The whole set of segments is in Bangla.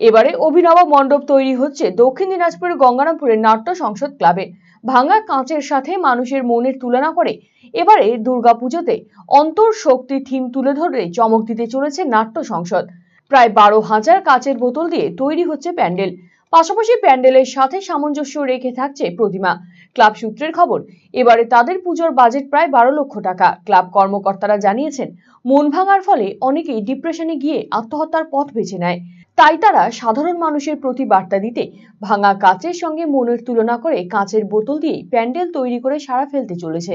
এবারে অভিনব মণ্ডপ তৈরি হচ্ছে দক্ষিণ দিনাজপুরের গঙ্গারামপুরের নাট্য সংসদ ক্লাবে। ভাঙা কাঁচের সাথে মানুষের মনের তুলনা করে এবারে দুর্গাপুজোতে অন্তর শক্তি থিম তুলে ধরে চমক দিতে চলেছে নাট্য সংসদ। প্রায় বারো হাজার কাঁচের বোতল দিয়ে তৈরি হচ্ছে প্যান্ডেল। পাশাপাশি প্যান্ডেলের সাথে সামঞ্জস্য রেখে থাকছে প্রতিমা। ক্লাব সূত্রের খবর, এবারে তাদের পুজোর বাজেট প্রায় বারো লক্ষ টাকা। ক্লাব কর্মকর্তারা জানিয়েছেন, মন ভাঙার ফলে অনেকেই ডিপ্রেশনে গিয়ে আত্মহত্যার পথ বেছে নেয়। তাই তারা সাধারণ মানুষের প্রতি বার্তা দিতে ভাঙা কাচের সঙ্গে মনের তুলনা করে কাঁচের বোতল দিয়ে প্যান্ডেল তৈরি করে সারা ফেলতে চলেছে।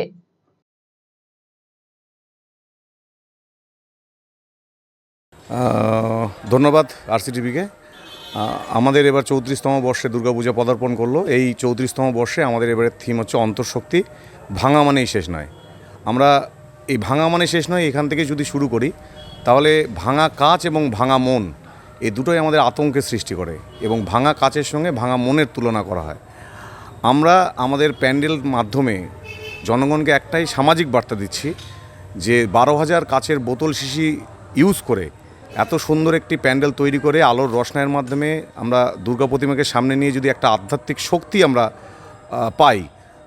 ধন্যবাদ আরসিটিভিকে। আমাদের এবার চৌত্রিশতম বর্ষে দুর্গাপূজা পদার্পণ করল। এই চৌত্রিশতম বর্ষে আমাদের এবারের থিম হচ্ছে অন্তঃশক্তি। ভাঙা মানেই শেষ নয়। আমরা এই ভাঙা মানে শেষ নয়, এখান থেকে যদি শুরু করি, তাহলে ভাঙা কাচ এবং ভাঙা মন এই দুটোই আমাদের আতঙ্কের সৃষ্টি করে এবং ভাঙা কাচের সঙ্গে ভাঙা মনের তুলনা করা হয়। আমরা আমাদের প্যান্ডেল মাধ্যমে জনগণকে একটাই সামাজিক বার্তা দিচ্ছি যে বারো হাজার কাচের বোতল শিশি ইউজ করে এত সুন্দর একটি প্যান্ডেল তৈরি করে আলোর রসনায়ের মাধ্যমে আমরা দুর্গা প্রতিমাকে সামনে নিয়ে যদি একটা আধ্যাত্মিক শক্তি আমরা পাই,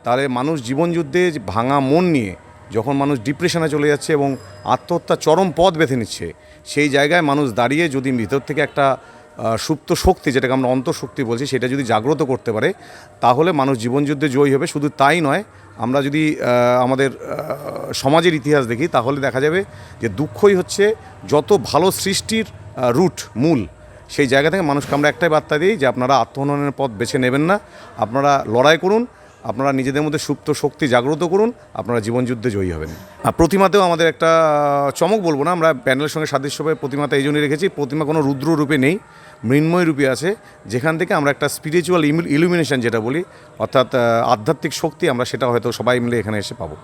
তাহলে মানুষ জীবনযুদ্ধে ভাঙা মন নিয়ে যখন মানুষ ডিপ্রেশনে চলে যাচ্ছে এবং আত্মহত্যার চরম পথ বেছে নিচ্ছে, সেই জায়গায় মানুষ দাঁড়িয়ে যদি ভিতর থেকে একটা সুপ্ত শক্তি, যেটাকে আমরা অন্তঃশক্তি বলছি, সেটা যদি জাগ্রত করতে পারে, তাহলে মানুষ জীবনযুদ্ধে জয়ী হবে। শুধু তাই নয়, আমরা যদি আমাদের সমাজের ইতিহাস দেখি, তাহলে দেখা যাবে যে দুঃখই হচ্ছে যত ভালো সৃষ্টির রুট, মূল, সেই জায়গা থেকে মানুষকে আমরা একটাই বার্তা দিই যে আপনারা আত্মহননের পথ বেছে নেবেন না। আপনারা লড়াই করুন আপনারা নিজেদের মধ্যে সুপ্ত শক্তি জাগ্রত করুন, আপনারা জীবনযুদ্ধে জয়ী হবেন। আর প্রতিমাতেও আমাদের একটা চমক বলব না, আমরা প্যানেলের সঙ্গে সাদৃশ্যভাবে প্রতিমাতে এই জন্যই রেখেছি, প্রতিমা কোনো রুদ্র রূপে নেই, মৃন্ময় রূপে আছে, যেখান থেকে আমরা একটা স্পিরিচুয়াল ইলুমিনেশন যেটা বলি, অর্থাৎ আধ্যাত্মিক শক্তি আমরা সেটা হয়তো সবাই মিলে এখানে এসে পাবো।